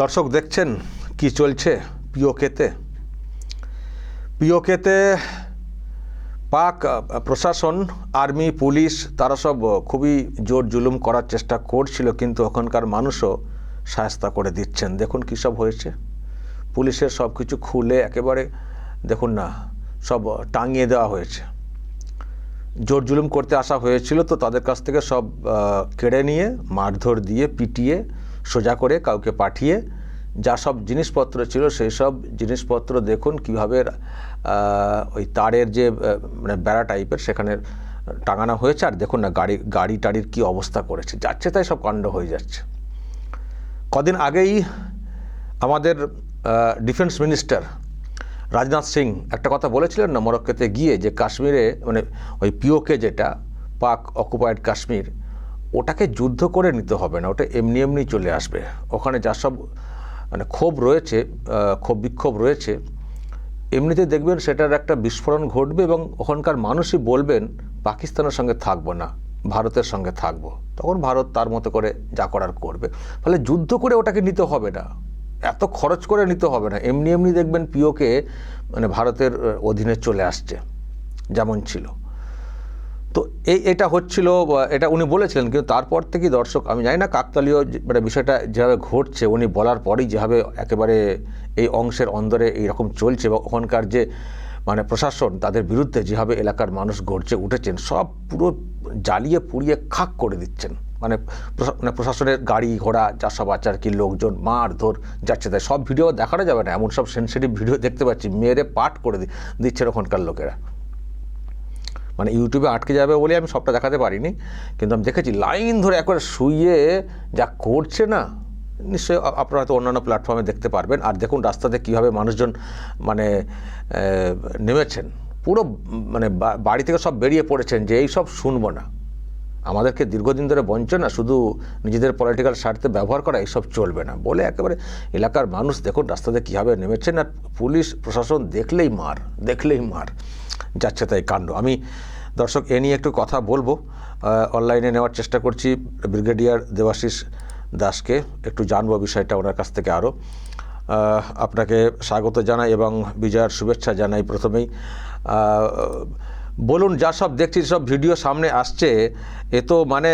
দর্শক দেখছেন কি চলছে পিওকেতে? পিওকেতে পাক প্রশাসন, আর্মি, পুলিশ, তারা সব খুবই জোর জুলুম করার চেষ্টা করছিল, কিন্তু ওখানকার মানুষও সায়স্তা করে দিচ্ছেন। দেখুন কী সব হয়েছে। পুলিশের সব কিছু খুলে একেবারে, দেখুন না, সব টাঙিয়ে দেওয়া হয়েছে। জোর জুলুম করতে আসা হয়েছিল তো তাদের কাছ থেকে সব কেড়ে নিয়ে, মারধর দিয়ে, পিটিয়ে সোজা করে কাউকে পাঠিয়ে যা সব জিনিসপত্র ছিল, সেই সব জিনিসপত্র দেখুন কীভাবে ওই তারের যে মানে বেড়া টাইপের সেখানে টাঙানো হয়েছে। আর দেখুন না, গাড়ি গাড়ি টাড়ির কী অবস্থা করেছে। যাচ্ছে তাই সব কাণ্ড হয়ে যাচ্ছে। কদিন আগেই আমাদের ডিফেন্স মিনিস্টার রাজনাথ সিং একটা কথা বলেছিলেন না, মরক্কোতে গিয়ে যে কাশ্মীরে মানে ওই পিওকে যেটা, পাক অকুপায়েড কাশ্মীর ওটাকে যুদ্ধ করে নিতে হবে না, ওটা এমনি এমনি চলে আসবে। ওখানে যা সব মানে ক্ষোভ রয়েছে ক্ষোভ বিক্ষোভ রয়েছে, এমনিতে দেখবেন সেটার একটা বিস্ফোরণ ঘটবে এবং ওখানকার মানুষই বলবেন, পাকিস্তানের সঙ্গে থাকব না, ভারতের সঙ্গে থাকব। তখন ভারত তার মতো করে যা করার করবে। ফলে যুদ্ধ করে ওটাকে নিতে হবে না, এত খরচ করে নিতে হবে না। এমনি এমনি দেখবেন পিওকে মানে ভারতের অধীনে চলে আসছে, যেমন ছিল। তো এই এটা হচ্ছিল, বা এটা উনি বলেছিলেন, কিন্তু তারপর থেকেই দর্শক, আমি জানি না কাকতালীয় মানে বিষয়টা যেভাবে ঘটছে, উনি বলার পরেই যেভাবে একেবারে এই অংশের অন্দরে এইরকম চলছে এবং ওখানকার যে মানে প্রশাসন, তাদের বিরুদ্ধে যেভাবে এলাকার মানুষ গড়ছে উঠেছেন, সব পুরো জ্বালিয়ে পুড়িয়ে খাক করে দিচ্ছেন। মানে মানে প্রশাসনের গাড়ি ঘোড়া, যা সব আছে আর কি লোকজন, মার ধর যাচ্ছে, তাই সব ভিডিও দেখানো যাবে না, এমন সব সেন্সিটিভ ভিডিও দেখতে পাচ্ছি, মেরে পাঠ করে দিচ্ছেন ওখানকার লোকেরা। মানে ইউটিউবে আটকে যাবে বলে আমি সবটা দেখাতে পারিনি, কিন্তু আমি দেখেছি লাইন ধরে একবার শুয়ে যা করছে না, নিশ্চয়ই আপনারা হয়তো অন্যান্য প্ল্যাটফর্মে দেখতে পারবেন। আর দেখুন রাস্তাতে কীভাবে মানুষজন মানে নেমেছেন। পুরো মানে বাড়ি থেকে সব বেরিয়ে পড়েছেন যে এই সব শুনব না। আমাদেরকে দীর্ঘদিন ধরে বঞ্চনা, শুধু নিজেদের পলিটিক্যাল স্বার্থে ব্যবহার করা এইসব চলবে না। বলে একেবারে এলাকার মানুষ, দেখুন রাস্তাতে কীভাবে নেমেছেন আর পুলিশ, প্রশাসন দেখলেই মার দেখলেই মার। যাচ্ছে তাই কাণ্ড। আমি দর্শক, এ নিয়ে একটু কথা বলব। অনলাইনে নেওয়ার চেষ্টা করছি ব্রিগেডিয়ার দেবাশিস দাসকে। একটু জানব বিষয়টা ওনার কাছ থেকে আরও। আপনাকে স্বাগত জানাই এবং বিজয়ার শুভেচ্ছা জানাই প্রথমেই। বলুন, যা সব দেখছি, সব ভিডিও সামনে আসছে, এ তো মানে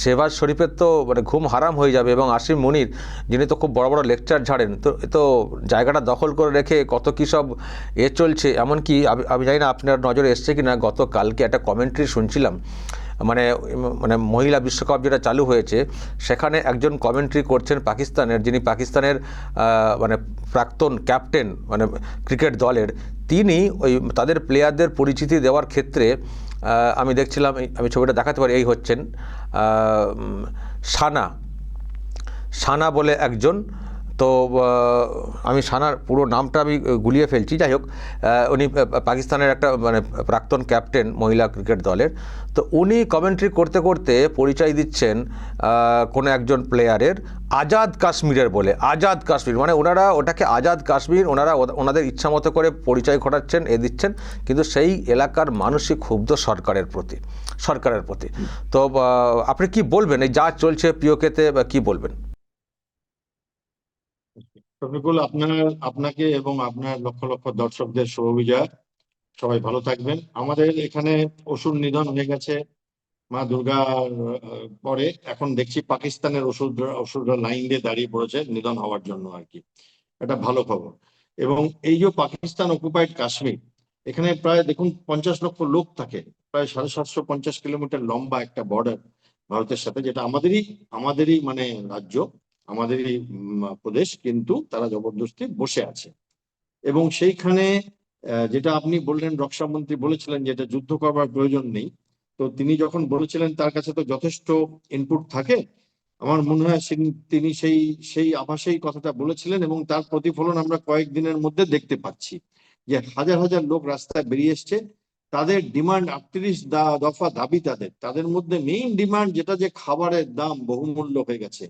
শেহবাজ শরীফের তো মানে ঘুম হারাম হয়ে যাবে এবং আসিম মনির, যিনি তো খুব বড় বড় লেকচার ঝাড়েন, তো এ তো জায়গাটা দখল করে রেখে কত কী সব এ চলছে, এমনকি আমি জানি না আপনার নজরে এসছে কি না গতকালকে একটা কমেন্ট্রি শুনছিলাম মানে মানে মহিলা বিশ্বকাপ যেটা চালু হয়েছে, সেখানে একজন কমেন্ট্রি করছেন পাকিস্তানের, যিনি পাকিস্তানের মানে প্রাক্তন ক্যাপ্টেন মানে ক্রিকেট দলের তিনি ওই তাদের প্লেয়ারদের পরিচিতি দেওয়ার ক্ষেত্রে আমি দেখছিলাম আমি ছবিটা দেখাতে পারি, এই হচ্ছেন সানা সানা বলে একজন তো আমি সানার পুরো নামটা আমি গুলিয়ে ফেলছি। যাই হোক উনি পাকিস্তানের একটা মানে প্রাক্তন ক্যাপ্টেন মহিলা ক্রিকেট দলের। তো উনি কমেন্ট্রি করতে করতে পরিচয় দিচ্ছেন কোনো একজন প্লেয়ারের, আজাদ কাশ্মীরের বলে। আজাদ কাশ্মীর মানে ওনারা ওটাকে আজাদ কাশ্মীর, ওনারা ওনাদের ইচ্ছা মতো করে পরিচয় ঘটাচ্ছেন, এ দিচ্ছেন। কিন্তু সেই এলাকার মানুষই ক্ষুব্ধ সরকারের প্রতি সরকারের প্রতি। তো আপনি কি বলবেন? এই যা চলছে পিওকেতে বা কি বলবেন? শফিকুল, আপনার, আপনাকে এবং আপনার লক্ষ লক্ষ দর্শকদের শুভ বিজয়। সবাই ভালো থাকবেন। আমাদের এখানে অসুর নিধন হয়ে গেছে মা দুর্গার পরে। এখন দেখছি পাকিস্তানের ওষুধ, ওষুধরা লাইন দিয়ে দাঁড়িয়ে পড়েছে নিধন হওয়ার জন্য আর কি। এটা ভালো খবর। এবং এই যে পাকিস্তান অকুপাইড কাশ্মীর, এখানে প্রায় দেখুন পঞ্চাশ লক্ষ লোক থাকে। প্রায় সাড়ে সাতশো পঞ্চাশ কিলোমিটার লম্বা একটা বর্ডার ভারতের সাথে, যেটা আমাদেরই আমাদেরই মানে রাজ্য। আমাদেরই প্রদেশ, কিন্তু তারা জবরদস্তি বসে আছে। এবং সেইখানে যেটা আপনি বললেন, রক্ষামন্ত্রী বলেছিলেন যে এটা যুদ্ধ করবার প্রয়োজন নেই। তো তিনি যখন বলেছিলেন তার কাছে তো যথেষ্ট ইনপুট থাকে, আমার মনে হয় তিনি সেই সেই আভাসেই কথাটা বলেছিলেন এবং তার প্রতিফলন আমরা কয়েকদিনের মধ্যে দেখতে পাচ্ছি যে হাজার হাজার লোক রাস্তায় বেরিয়ে এসছে। তাদের ডিমান্ড আটত্রিশ দফা দাবি তাদের। তাদের মধ্যে মেইন ডিমান্ড যেটা যে খাবারের দাম বহুমূল্য হয়ে গেছে।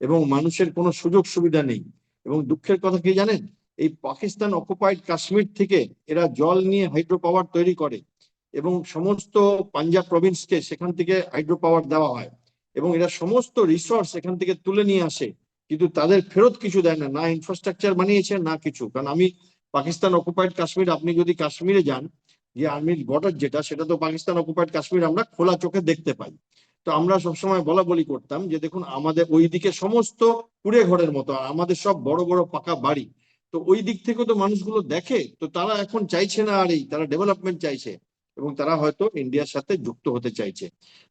এবং মানুষের কোনো সুযোগ সুবিধা নেই। এবং দুঃখের কথা কি জানেন? এই পাকিস্তান অকুপাইড কাশ্মীর থেকে এরা জল নিয়ে হাইড্রো পাওয়ার তৈরি করে এবং সমস্ত পাঞ্জাব প্রভিন্সকে সেখান থেকে হাইড্রো পাওয়ার দেওয়া হয় এবং এরা সমস্ত রিসোর্স এখান থেকে তুলে নিয়ে আসে। কিন্তু তাদের ফেরত কিছু দেয় না না ইনফ্রাস্ট্রাকচার বানিয়েছে, না কিছু। কারণ আমি পাকিস্তান অকুপাইড কাশ্মীর, আপনি যদি কাশ্মীরে যান, যে আর্মির বর্ডার যেটা, সেটা তো পাকিস্তান অকুপাইড কাশ্মীর আমরা খোলা চোখে দেখতে পাই। তো আমরা সবসময় বলা বলি করতাম যে দেখুন, আমাদের ওই দিকে সমস্ত কুড়ে ঘরের মতো, আর আমাদের সব বড় বড় পাকা বাড়ি। তো ওই দিক থেকে তো মানুষগুলো দেখে, তো তারা এখন চাইছে না আর এই, তারা ডেভেলপমেন্ট চাইছে এবং তারা হয়তো ইন্ডিয়ার সাথে যুক্ত হতে চাইছে।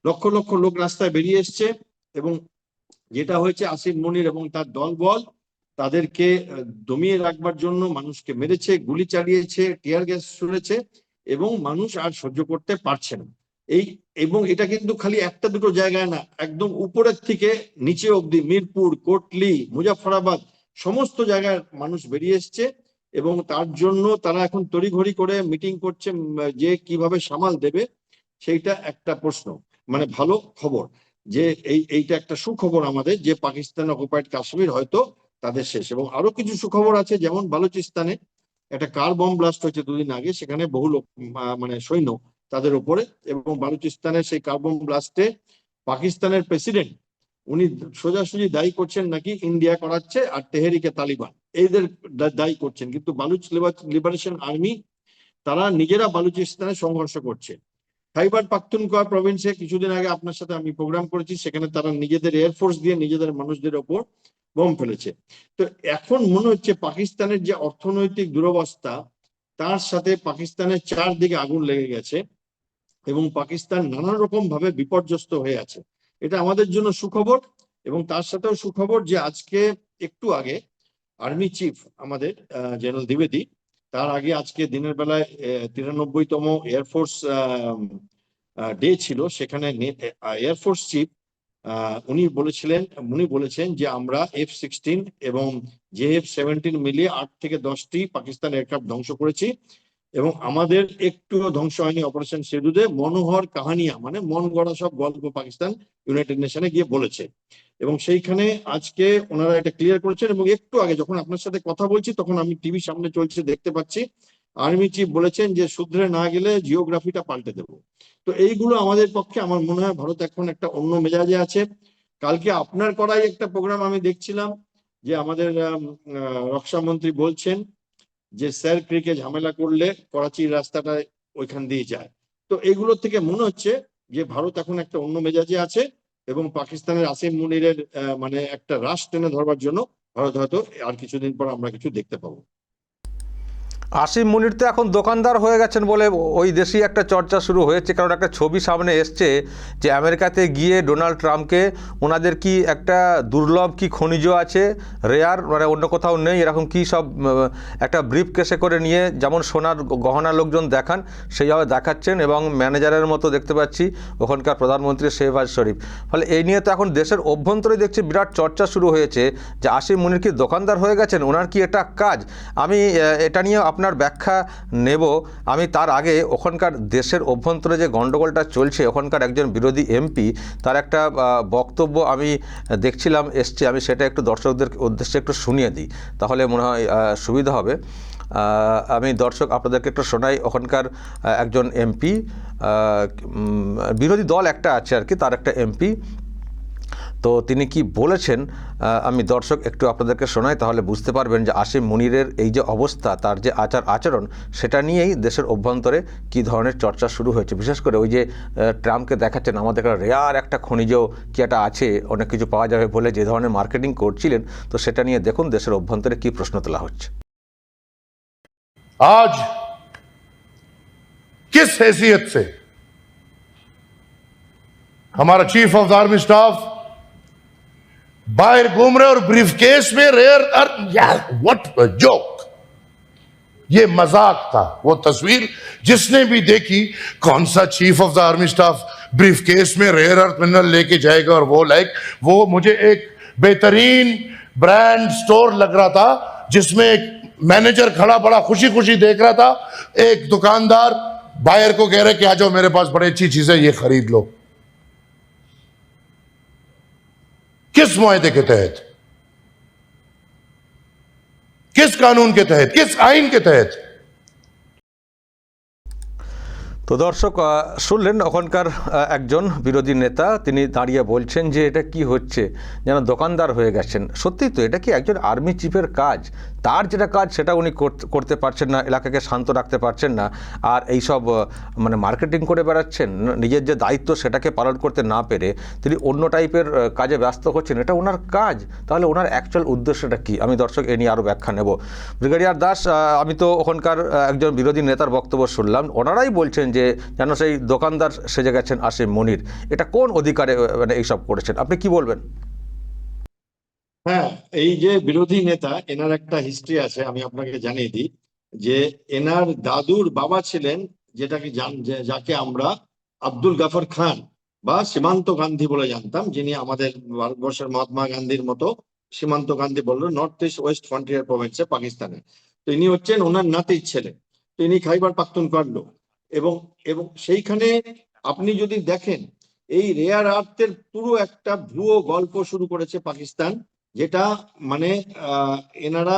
লক্ষ লক্ষ লোক রাস্তায় বেরিয়ে এসছে এবং যেটা হয়েছে আসিফ মনির এবং তার দলবল, তাদেরকে দমিয়ে রাখবার জন্য মানুষকে মেরেছে, গুলি চালিয়েছে টিয়ার গ্যাস ছুড়েছে এবং মানুষ আর সহ্য করতে পারছে না। এই, এবং এটা কিন্তু খালি একটা দুটো জায়গায় না, একদম উপরের থেকে নিচে অবধি মিরপুর, কোটলি, মুজাফরাবাদ, সমস্ত জায়গায় মানুষ বেরিয়ে এসছে এবং তার জন্য তারা এখন তড়িঘড়ি করে মিটিং করছে যে কীভাবে সামাল দেবে সেইটা একটা প্রশ্ন মানে ভালো খবর যে এই, এইটা একটা সুখবর আমাদের যে পাকিস্তান অকুপাইড কাশ্মীর হয়তো তাদের শেষ, এবং আরও কিছু সুখবর আছে, যেমন বালুচিস্তানে একটা কার বম ব্লাস্ট হয়েছে দুদিন আগে, সেখানে বহু লোক মানে সৈন্য তাদের উপরে এবং বালুচিস্তানের সেই কার বম ব্লাস্টে পাকিস্তানের প্রেসিডেন্ট, উনি সোজাসুজি দায়ী করছেন নাকি ইন্ডিয়া করাচ্ছে আর তেহেরিকে তালিবান। এইদের দায়ী করছেন। কিন্তু বালুচ লিবারেশন আর্মি, তারা নিজেরা বালুচিস্তানে সংঘর্ষ করছে। খাইবার পাখতুনখোয়া প্রভিন্সে কিছুদিন আগে আপনার সাথে আমি প্রোগ্রাম করেছি, সেখানে তারা নিজেদের এয়ারফোর্স দিয়ে নিজেদের মানুষদের ওপর বোম ফেলেছে। তো এখন মনে হচ্ছে পাকিস্তানের যে অর্থনৈতিক দুরবস্থা, তার সাথে পাকিস্তানের চারদিকে আগুন লেগে গেছে। এবং পাকিস্তান নানা রকম ভাবে বিপর্যস্ত হয়ে আছে। এটা আমাদের জন্য সুখবর এবং তার সাথেও সুখবর যে আজকে একটু আগে আর্মি চিফ আমাদের জেনারেল দ্বিবেদী, তার আগে আজকে দিনের বেলায় তিরানব্বইতম এয়ারফোর্স ডে ছিল। সেখানে এয়ারফোর্স চিফ উনি বলেছিলেন, উনি বলেছেন যে আমরা এফ সিক্সটিন এবং জে এফ সেভেন্টিন মিলিয়ে আট থেকে দশটি পাকিস্তান এয়ারক্রাফট ধ্বংস করেছি। এবং আমাদের একটুও ধ্বংস হয়নি অপারেশন সেদুদে মনোহর কাহানিয়া মানে মন গড়া সব গল্প পাকিস্তান ইউনাইটেড নেশনে গিয়ে বলেছে। এবং সেইখানে আজকে ওনারা এটা ক্লিয়ার করেছেন এবং একটু আগে যখন আপনার সাথে কথা বলছি তখন আমি টিভি সামনে চলছে দেখতে পাচ্ছি। আর্মি চিফ বলেছেন যে শুধরে না গেলে জিওগ্রাফিটা পাল্টে দেবো। তো এইগুলো আমাদের পক্ষে আমার মনে হয় ভারত এখন একটা অন্য মেজাজে আছে। কালকে আপনার করাই একটা প্রোগ্রাম আমি দেখছিলাম যে আমাদের আম, আহ, রক্ষা বলছেন যে স্যার ক্রিকে ঝামেলা করলে করাচির রাস্তাটা ওইখান দিয়ে যায়। তো এগুলো থেকে মনে হচ্ছে যে ভারত এখন একটা অন্য মেজাজে আছে এবং পাকিস্তানের আসিম মুনিরের মানে একটা রাশ টেনে ধরবার জন্য ভারত হয়তো আর কিছুদিন পর আমরা কিছু দেখতে পাবো। আসিম মুনির তো এখন দোকানদার হয়ে গেছেন বলে ওই দেশেই একটা চর্চা শুরু হয়েছে, কারণ একটা ছবি সামনে এসছে যে আমেরিকাতে গিয়ে ডোনাল্ড ট্রাম্পকে ওনাদের কি একটা দুর্লভ কি খনিজ আছে, রেয়ার মানে অন্য কোথাও নেই, এরকম কি সব একটা ব্রিফ কেসে করে নিয়ে যেমন সোনার গহনা লোকজন দেখান, সেইভাবে দেখাচ্ছেন এবং ম্যানেজারের মতো দেখতে পাচ্ছি ওখানকার প্রধানমন্ত্রী শেহবাজ শরীফ। ফলে এই নিয়ে তো এখন দেশের অভ্যন্তরে দেখছি বিরাট চর্চা শুরু হয়েছে যে আসিম মুনির কি দোকানদার হয়ে গেছেন, ওনার কি এটা কাজ? আমি এটা নিয়ে আপনার ব্যাখ্যা নেব। আমি তার আগে ওখানকার দেশের অভ্যন্তরে যে গণ্ডগোলটা চলছে, ওখানকার একজন বিরোধী এমপি, তার একটা বক্তব্য আমি দেখছিলাম, এসছে, আমি সেটা একটু দর্শকদের উদ্দেশ্যে একটু শুনিয়ে দিই, তাহলে মনে হয় সুবিধা হবে। আমি দর্শক আপনাদেরকে একটু শোনাই, ওখানকার একজন এমপি বিরোধী দল একটা আছে আর কি, তার একটা এমপি তো তিনি কি বলেছেন আহ, আমি দর্শক একটু আপনাদেরকে শোনাই তাহলে বুঝতে পারবেন যে আসিম মুনিরের এই যে অবস্থা তার যে আচার আচরণ সেটা নিয়েই দেশের অভ্যন্তরে কি ধরনের চর্চা শুরু হয়েছে বিশেষ করে ওই যে আহ, ট্রাম্পকে দেখাচ্ছেন আমাদের একটা রেয়ার একটা খনিজ কি একটা আছে অনেক কিছু পাওয়া যাবে বলে যে ধরনের মার্কেটিং করছিলেন তো সেটা নিয়ে দেখুন দেশের অভ্যন্তরে কি প্রশ্ন তোলা হচ্ছে आज किस हैसियत से हमारा chief of the army staff बाहर घूम रहे और ब्रीफ केस में रेयर व्हाट जोक ये मज़ाक था वो तस्वीर। जिसने भी देखी कौन सा chief of the army staff briefcase में रेयर अर्थ मिनरल लेके जाएगा और वो लाइक वो मुझे एक बेहतरीन ब्रांड स्टोर लग रहा था जिसमें एक मैनेजर खड़ा बड़ा खुशी खुशी देख रहा था। एक दुकानदार बायर को कह रहे कि आ जाओ मेरे पास बड़ी अच्छी चीज़ें ये खरीद लो। کس معاہدے کے تحت؟ کس قانون کے تحت؟ کس آئین کے تحت؟ তো দর্শক শুনলেন ওখানকার একজন বিরোধী নেতা, তিনি দাঁড়িয়ে বলছেন যে এটা কি হচ্ছে, যেন দোকানদার হয়ে গেছেন। সত্যিই তো, এটা কি একজন আর্মি চিফের কাজ? তার যেটা কাজ, সেটা উনি করতে- পারছেন না, এলাকাকে শান্ত রাখতে পারছেন না, আর এই সব মানে মার্কেটিং করে বেড়াচ্ছেন, নিজের যে দায়িত্ব সেটাকে পালন করতে না পেরে তিনি অন্য টাইপের কাজে ব্যস্ত হচ্ছেন, এটা ওনার কাজ। তাহলে ওনার অ্যাকচুয়াল উদ্দেশ্যটা কি? আমি দর্শক, এ নিয়ে আরও ব্যাখ্যা নেব। ব্রিগেডিয়ার দাস আমি তো ওখানকার একজন বিরোধী নেতার বক্তব্য শুনলাম। ওনারাই বলছেন যে যেন সেই দোকানদার সেজে গেছেন আসিম মনির, এটা কোন অধিকারে মানে এইসব করেছেন? আপনি কি বলবেন? হ্যাঁ এই যে বিরোধী নেতা, এনার একটা হিস্ট্রি আছে, আমি আপনাকে জানিয়ে দিই, যে এনার দাদুর বাবা ছিলেন যেটাকে যাকে আমরা আব্দুল গাফর খান বা সীমান্ত গান্ধী বলে জানতাম, যিনি আমাদের ভারতবর্ষের মহাত্মা গান্ধীর মতো সীমান্ত গান্ধী বলল নর্থ ইস্ট ওয়েস্ট ফ্রন্টিয়ার প্রভিন্সে পাকিস্তানে তো ইনি হচ্ছেন ওনার নাতির ছেলে। তো ইনি খাইবার পাখতুনখোয়ার লোক। এবং এবং সেইখানে আপনি যদি দেখেন, এই রেয়ার আর্থের পুরো একটা ভুয়ো গল্প শুরু করেছে পাকিস্তান, যেটা মানে এনারা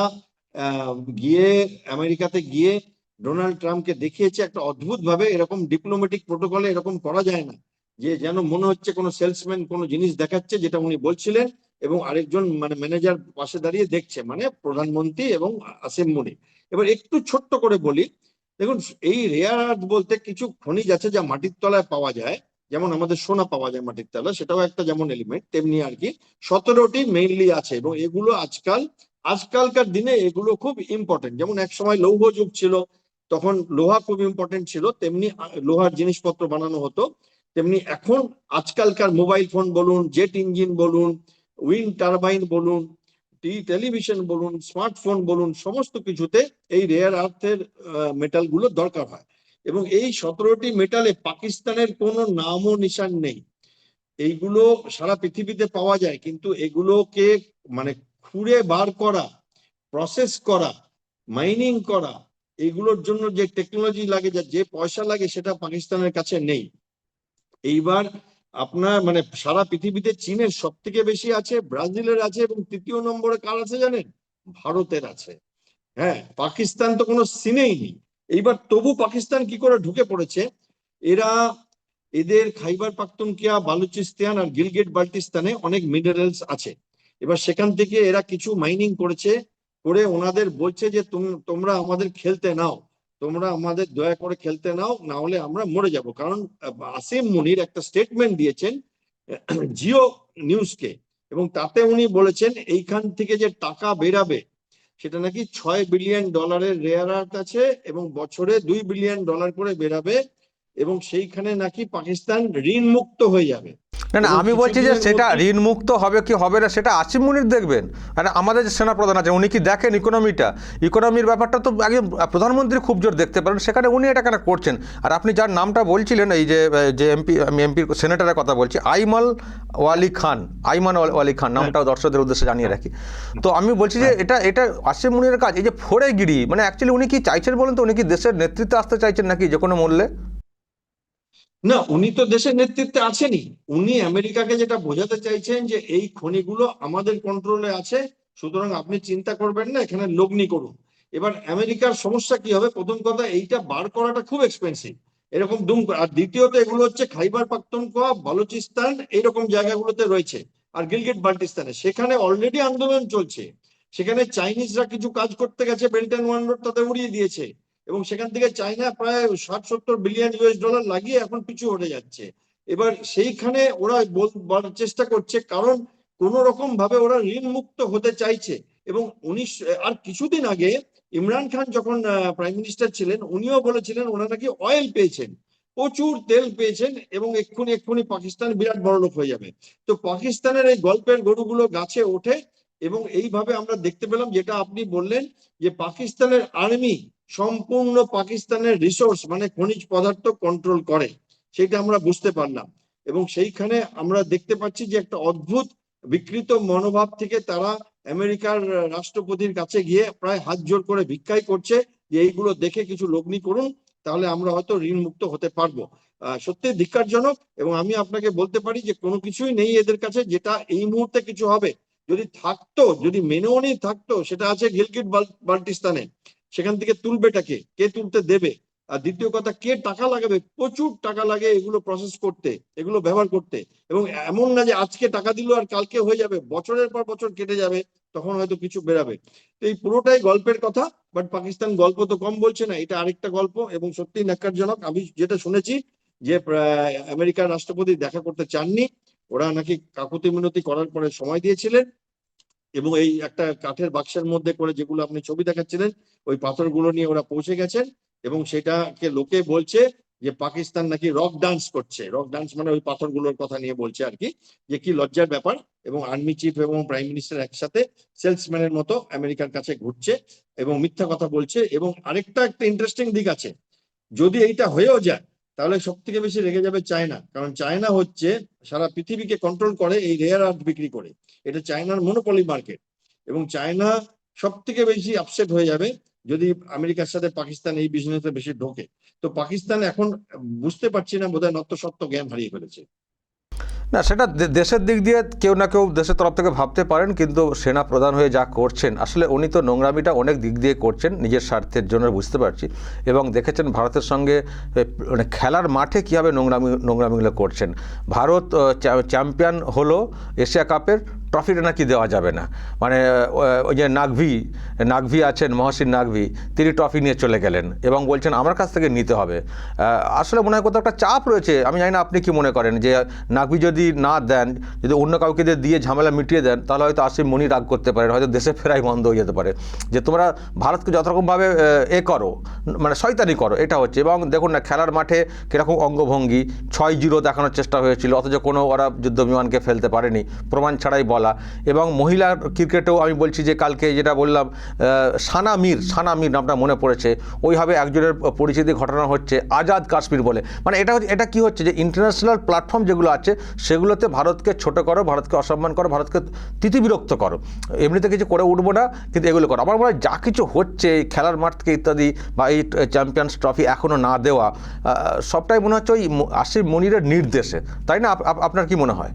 গিয়ে আমেরিকাতে গিয়ে ডোনাল্ড ট্রাম্পকে দেখিয়েছে একটা অদ্ভুত ভাবে এরকম ডিপ্লোম্যাটিক প্রোটোকলে এরকম করা যায় না, যে যেন মনে হচ্ছে কোনো সেলসম্যান কোনো জিনিস দেখাচ্ছে যেটা উনি বলছিলেন এবং আরেকজন মানে ম্যানেজার পাশে দাঁড়িয়ে দেখছে মানে প্রধানমন্ত্রী এবং আসিম মুনি এবার একটু ছোট্ট করে বলি দেখুন, এই রেয়ার আর্থ বলতে কিছু খনিজ আছে যা মাটির তলায় পাওয়া যায়। যেমন আমাদের সোনা পাওয়া যায় মাটির তলায়, সেটাও একটা যেমন এলিমেন্ট তেমনি আর কি। সতেরোটি মেইনলি আছে এবং এগুলো আজকাল, আজকালকার দিনে এগুলো খুব ইম্পর্টেন্ট যেমন এক সময় লৌহ যুগ ছিল, তখন লোহা খুব ইম্পর্টেন্ট ছিল, তেমনি লোহার জিনিসপত্র বানানো হতো। তেমনি এখন আজকালকার মোবাইল ফোন বলুন জেট ইঞ্জিন বলুন উইন্ড টারবাইন বলুন টেলিভিশন বলুন, স্মার্টফোন বলুন, সমস্ত কিছুতে এই রেয়ার আর্থের মেটালগুলো দরকার হয়। এবং এই সতেরোটি মেটালে পাকিস্তানের কোনো নামও নিশান নেই। এইগুলো সারা পৃথিবীতে পাওয়া যায়, কিন্তু এগুলোকে মানে খুঁড়ে বার করা প্রসেস করা মাইনিং করা, এগুলোর জন্য যে টেকনোলজি লাগে, যে পয়সা লাগে, সেটা পাকিস্তানের কাছে নেই। এইবার আপনার মানে সারা পৃথিবীতে চীনের সব থেকে বেশি আছে, ব্রাজিলের আছে এবং তৃতীয় নম্বরে কার আছে জানেন? ভারতের আছে। হ্যাঁ পাকিস্তান তো কোনো সিনেই নেই। এইবার তবু পাকিস্তান কি করে ঢুকে পড়েছে? এরা এদের খাইবার পাখতুনখিয়া বালুচিস্তান আর গিলগেট বাল্টিস্তানে অনেক মিনারেলস আছে। এবার সেখান থেকে এরা কিছু মাইনিং করেছে, করে ওনাদের বলছে যে, তুম- তোমরা আমাদের খেলতে নাও। তোমরা আমাদের দয়া করে খেলতে নাও, না হলে আমরা মরে যাব। কারণ আসিম মুনির একটা স্টেটমেন্ট দিয়েছেন, জিও নিউজকে, এবং তাতে উনি বলেছেন, এইখান থেকে যে টাকা বেরাবে, সেটা নাকি ছয় বিলিয়ন ডলারের রেয়ার আর্থ আছে, এবং বছরে দুই বিলিয়ন ডলার করে বেরাবে, এবং সেইখানে নাকি পাকিস্তান ঋণ মুক্ত হয়ে যাবে। না না আমি বলছি যে সেটা মধ্যেই- ঋণ মুক্ত হবে কি হবে না সেটা আসিম মুনির দেখবেন। আর আমাদের যে সেনাপ্রধান আছে উনি কি দেখেন ইকোনমিটা ইকোনমির ব্যাপারটা তো আগে প্রধানমন্ত্রী খুব জোর দেখতে পারেন সেখানে উনি এটা কেন করছেন? আর আপনি যার নামটা বলছিলেন এই যে যে এমপি আমি এমপির সেনেটারের কথা বলছি আইমাল ওয়ালি খান আইমান ওয়াল- ওয়ালি খান নামটাও দর্শকদের উদ্দেশ্যে জানিয়ে রাখি। তো আমি বলছি যে এটা এটা আসিম মুনির কাজ এই যে ফোড়েগিরি মানে অ্যাকচুয়ালি উনি কি চাইছেন বলেন তো উনি কি দেশের নেতৃত্বে আসতে চাইছেন নাকি যে কোনো মূল্যে? না, উনি তো দেশের নেতৃত্বে আছেনই। উনি আমেরিকাকে যেটা বোঝাতে চাইছেন যে এই খনিগুলো আমাদের কন্ট্রোলে আছে, সুতরাং আপনি চিন্তা করবেন না, এখানে লগ্নি করুন। এবার আমেরিকার সমস্যা কি হবে? প্রথম কথা, এইটা বার করাটা খুব এক্সপেন্সিভ এরকম দুম আর দ্বিতীয়ত এগুলো হচ্ছে খাইবার পাখতুনখোয়া বালুচিস্তান, এইরকম জায়গাগুলোতে রয়েছে, আর গিলগিট বাল্টিস্তানে। সেখানে অলরেডি আন্দোলন চলছে। সেখানে চাইনিজরা কিছু কাজ করতে গেছে বেল্ট অ্যান্ড ওয়ান রোড তাদের উড়িয়ে দিয়েছে। এবং সেখান থেকে চায়না প্রায় ষাট সত্তর বিলিয়ন ইউএস ডলার লাগিয়ে এখন পিছু হটে যাচ্ছে। এবার সেইখানে ওরা বল- বলার চেষ্টা করছে, কারণ কোন রকম ভাবে ওরা ঋণ মুক্ত হতে চাইছে। এবং উনিশ, আর কিছুদিন আগে ইমরান খান যখন প্রাইম মিনিস্টার ছিলেন, উনিও বলেছিলেন ওনারা নাকি অয়েল পেয়েছেন। প্রচুর তেল পেয়েছেন এবং এক্ষুনি এক্ষুনি পাকিস্তান বিরাট বড় লোক হয়ে যাবে। তো পাকিস্তানের এই গল্পের গরুগুলো গাছে ওঠে এবং এইভাবে আমরা দেখতে পেলাম, যেটা আপনি বললেন যে পাকিস্তানের আর্মি সম্পূর্ণ পাকিস্তানের রিসোর্স মানে খনিজ পদার্থ কন্ট্রোল করে। সেটা আমরা বুঝতে পারলাম। এবং সেইখানে আমরা দেখতে পাচ্ছি যে একটা অদ্ভুত বিকৃত মনোভাব থেকে তারা আমেরিকার রাষ্ট্রপতির কাছে গিয়ে প্রায় হাত জোর করে ভিক্ষাই করছে যে এইগুলো দেখে কিছু লগ্নি করুন, তাহলে আমরা হয়তো ঋণ মুক্ত হতে পারব। সত্যি ধিক্কারজনক এবং আমি আপনাকে বলতে পারি যে কোনো কিছুই নেই এদের কাছে, যেটা এই মুহূর্তে কিছু হবে। যদি থাকতো, যদি মেনেও নেই থাকতো, সেটা আছে গিলগিট বাল্টিস্তানে। সেখান থেকে তুলবেটাকে? কে তুলতে দেবে? আর দ্বিতীয় কথা, কে টাকা লাগাবে? প্রচুর টাকা লাগে এগুলো প্রসেস করতে, এগুলো ব্যবহার করতে। এবং এমন না যে আজকে টাকা দিল আর কালকে হয়ে যাবে, বছরের পর বছর কেটে যাবে, তখন হয়তো কিছু বেরাবে। তো এই পুরোটাই গল্পের কথা বাট পাকিস্তান গল্প তো কম বলছে না, এটা আরেকটা গল্প এবং সত্যি ন্যাক্কারজনক। আমি যেটা শুনেছি যে আমেরিকার রাষ্ট্রপতি দেখা করতে চাননি, ওরা নাকি কাকুতি মিনতি করার পরে সময় দিয়েছিলেন এবং এই একটা কাঠের বাক্সের মধ্যে করে যেগুলো আপনি ছবি দেখাচ্ছিলেন, ওই পাথরগুলো নিয়ে ওরা পৌঁছে গেছেন এবং সেটাকে লোকে বলছে যে পাকিস্তান নাকি রক ডান্স করছে। রক ডান্স মানে ওই পাথরগুলোর কথা নিয়ে বলছে আর কি, যে কি লজ্জার ব্যাপার এবং আর্মি চিফ এবং প্রাইম মিনিস্টার একসাথে সেলসম্যানের মতো আমেরিকার কাছে ঘুরছে এবং মিথ্যা কথা বলছে এবং আরেকটা একটা ইন্টারেস্টিং দিক আছে, যদি এইটা হয়েও যায় তাহলে সব থেকে বেশি রেগে যাবে চায়না। কারণ চায়না হচ্ছে সারা পৃথিবীকে কন্ট্রোল করে এই রেয়ার আর্থ বিক্রি করে। এটা চায়নার মনোপলি মার্কেট এবং চায়না সব থেকে বেশি আপসেট হয়ে যাবে যদি আমেরিকার সাথে পাকিস্তান এই বিজনেসে বেশি ঢোকে। তো পাকিস্তান এখন বুঝতে পারছি না, বোধহয় নত্যসত্ত্ব জ্ঞান হারিয়ে ফেলেছে। না, সেটা দেশের দিক দিয়ে কেউ না কেউ দেশের তরফ থেকে ভাবতে পারেন, কিন্তু সেনা প্রধান হয়ে যা করছেন, আসলে উনি তো নোংরামিটা অনেক দিক দিয়ে করছেন, নিজের স্বার্থের জন্য বুঝতে পারছি। এবং দেখেছেন ভারতের সঙ্গে মানে খেলার মাঠে কীভাবে নোংরামি, নোংরামিগুলো করছেন। ভারত চ্যাম্পিয়ন হলো এশিয়া কাপের ট্রফিটা নাকি দেওয়া যাবে না। মানে ওই যে নাগভি নাগভি আছেন, মহসিন নাগভি, তিনি ট্রফি নিয়ে চলে গেলেন এবং বলছেন, আমার কাছ থেকে নিতে হবে। আসলে মনে হয় কোথাও একটা চাপ রয়েছে। আমি জানি না আপনি কি মনে করেন যে নাগভি যদি না দেন, যদি অন্য কাউকে দিয়ে ঝামেলা মিটিয়ে দেন, তাহলে হয়তো আসিম মনি রাগ করতে পারেন, হয়তো দেশে ফেরাই বন্ধ হয়ে যেতে পারে। যে তোমরা ভারতকে যত রকমভাবে এ করো। মানে শয়তানি করো, এটা হচ্ছে। এবং দেখুন না, খেলার মাঠে কীরকম অঙ্গভঙ্গি ছয় জিরো দেখানোর চেষ্টা হয়েছিল, অথচ কোনো ওরা যুদ্ধ বিমানকে ফেলতে পারেনি, প্রমাণ ছাড়াই বলা। এবং মহিলার ক্রিকেটেও আমি বলছি যে, কালকে যেটা বললাম সানা মীর সানা মীর নামটা মনে পড়েছে, ওইভাবে একজনের পরিচিতি ঘটনা হচ্ছে, আজাদ কাশ্মীর বলে। মানে এটা হচ্ছে- এটা কি হচ্ছে যে ইন্টারন্যাশনাল প্ল্যাটফর্ম যেগুলো আছে, সেগুলোতে ভারতকে ছোট করো, ভারতকে অসম্মান করো, ভারতকে তিতিবিরক্ত করো। এমনিতে কিছু করে উঠবো না, কিন্তু এগুলো করো। আমার মনে হয় যা কিছু হচ্ছে খেলার মাঠ থেকে ইত্যাদি, বা এই চ্যাম্পিয়ন্স ট্রফি এখনও না দেওয়া সবটাই মনে হচ্ছে ওই আসিফ মনিরের নির্দেশে। তাই না? আপ- আপ- আপনার কি মনে হয়?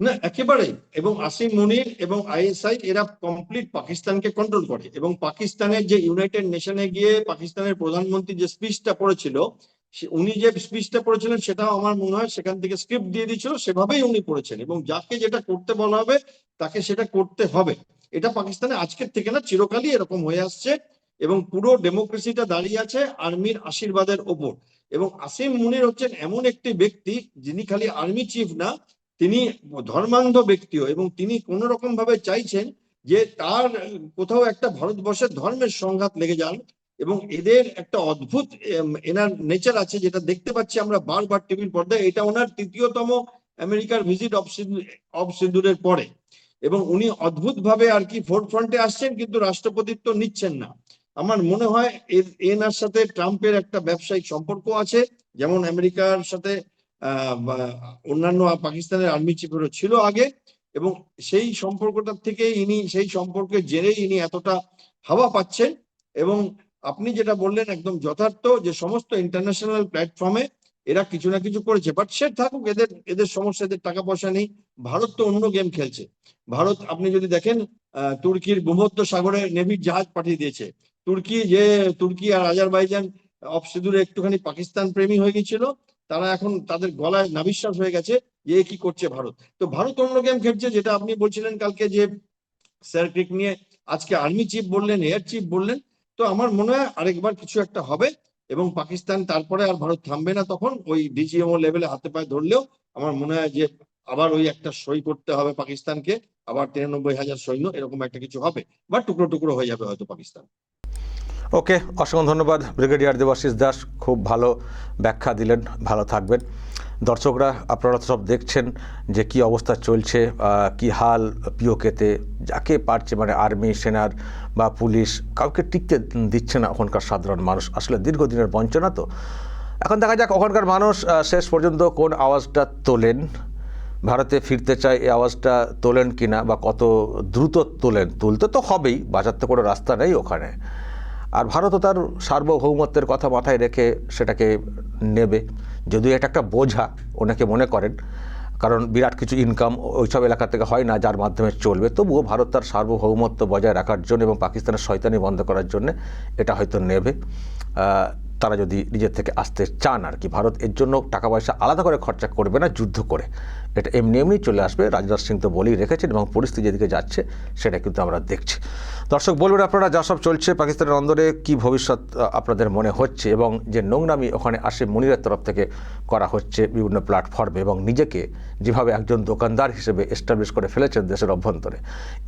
না, একেবারেই। এবং আসিম মনির এবং আইএসআই, এরা কমপ্লিট পাকিস্তানকে কন্ট্রোল করে। এবং পাকিস্তানের যে ইউনাইটেড নেশনে গিয়ে পাকিস্তানের প্রধানমন্ত্রী যে স্পিচটা পড়েছিল উনি যে স্পিচটা পড়েছিলেন, সেটাও আমার মনে হয় সেখান থেকে স্ক্রিপ্ট দিয়ে দিয়েছিল, সেভাবেই উনি পড়েছেন। এবং যাকে যেটা করতে বলা হবে, তাকে সেটা করতে হবে। এটা পাকিস্তানে আজকের থেকে না, চিরকালই এরকম হয়ে আসছে। এবং পুরো ডেমোক্রেসিটা দাঁড়িয়ে আছে আর্মির আশীর্বাদের ওপর। এবং আসিম মুনির হচ্ছেন এমন একটি ব্যক্তি, যিনি খালি আর্মি চিফ না, তিনি ধর্মান্ধ ব্যক্তিও এবং তিনি কোন রকম ভাবে চাইছেন যে তার কোথাও একটা ভারতবর্ষের ধর্মের সংঘাত লেগে যান এবং এদের একটা অদ্ভুত এনার নেচার আছে যেটা দেখতে পাচ্ছি আমরা বারবার টিভির পর্দায়। এটা ওনার তৃতীয়তম আমেরিকার ভিজিট অফ সিন্দুরের পরে। এবং উনি অদ্ভুত ভাবে আর কি ফোর ফ্রন্টে আসছেন কিন্তু রাষ্ট্রপতিত্ব নিচ্ছেন না। আমার মনে হয় এর- এনার সাথে ট্রাম্পের একটা ব্যবসায়িক সম্পর্ক আছে। যেমন আমেরিকার সাথে অন্যান্য পাকিস্তানের আর্মি চিফেরও ছিল আগে। এবং সেই সম্পর্কটার থেকে ইনি, সেই সম্পর্কে জেরেই ইনি এতটা হাওয়া পাচ্ছেন। এবং আপনি যেটা বললেন একদম যথার্থ যে সমস্ত ইন্টারন্যাশনাল প্ল্যাটফর্মে এরা কিছু না কিছু করেছে। বাট সে থাকুক, এদের এদের সমস্যা, এদের টাকা পয়সা নেই। ভারত তো অন্য গেম খেলছে। ভারত, আপনি যদি দেখেন তুর্কির ভূমধ্য সাগরে নেভির জাহাজ পাঠিয়ে দিয়েছে। তুর্কি, যে তুর্কি আর আজারবাইজান অফ সিঁদুরে একটুখানি পাকিস্তান প্রেমী হয়ে গেছিল তারা এখন তাদের গলায় নাবিশ্বাস হয়ে গেছে যে কি করছে ভারত। তো ভারত অন্য গেম খেলছে, যেটা আপনি বলছিলেন কালকে যে স্যার ক্রিক নিয়ে আজকে আর্মি চিফ বললেন, এয়ার চিফ বললেন, তো আমার মনে হয় আরেকবার কিছু একটা হবে এবং পাকিস্তান তারপরে আর ভারত থামবে না তখন, ওই ডিজিএমও লেভেলে হাতে পায়ে ধরলেও আমার মনে হয় যে আবার ওই একটা সই করতে হবে পাকিস্তানকে, আবার তিরানব্বই হাজার সৈন্য, এরকম একটা কিছু হবে, বা টুকরো টুকরো হয়ে যাবে হয়তো পাকিস্তান। ওকে, অসংখ্য ধন্যবাদ, ব্রিগেডিয়ার দেবাশিস দাস, খুব ভালো ব্যাখ্যা দিলেন, ভালো থাকবেন। দর্শকরা, আপনারা সব দেখছেন যে কি অবস্থা চলছে কি হাল পিওকেতে, যাকে পারছে মানে আর্মি, সেনার বা পুলিশ, কাউকে টিকতে দিচ্ছে না ওখানকার সাধারণ মানুষ। আসলে দীর্ঘদিনের বঞ্চনা তো। এখন দেখা যাক, ওখানকার মানুষ শেষ পর্যন্ত কোন আওয়াজটা তোলেন। ভারতে ফিরতে চায় এই আওয়াজটা তোলেন কি না বা কত দ্রুত তোলেন, তুলতে তো হবেই বাজার তো কোনো রাস্তা নেই ওখানে। আর ভারতও তার সার্বভৌমত্বের কথা মাথায় রেখে সেটাকে নেবে। যদিও এটা একটা বোঝা ওনাকে মনে করেন, কারণ বিরাট কিছু ইনকাম ওইসব এলাকা থেকে হয় না, যার মাধ্যমে চলবে। তবুও ভারত তার সার্বভৌমত্ব বজায় রাখার জন্য এবং পাকিস্তানের শয়তানি বন্ধ করার জন্য এটা হয়তো নেবে। তারা যদি নিজের থেকে আসতে চান আর কি। ভারত এর জন্য টাকা পয়সা আলাদা করে খরচা করবে না, যুদ্ধ করে। এটা এমনি এমনি চলে আসবে, রাজনাথ সিং তো বলেই রেখেছেন এবং পরিস্থিতি যেদিকে যাচ্ছে, সেটা কিন্তু আমরা দেখছি। দর্শক, বলবেন আপনারা, যা সব চলছে পাকিস্তানের অন্দরে, কি ভবিষ্যৎ আপনাদের মনে হচ্ছে এবং যে নোংরামি ওখানে আসে মনিরের তরফ থেকে করা হচ্ছে বিভিন্ন প্ল্যাটফর্মে এবং নিজেকে যেভাবে একজন দোকানদার হিসেবে এস্টাবলিশ করে ফেলেছেন দেশের অভ্যন্তরে,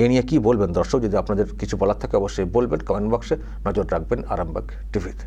এ নিয়ে কি বলবেন দর্শক? যদি আপনাদের কিছু বলার থাকে অবশ্যই বলবেন কমেন্ট বক্সে নজর রাখবেন আরামবাগ টিভিতে।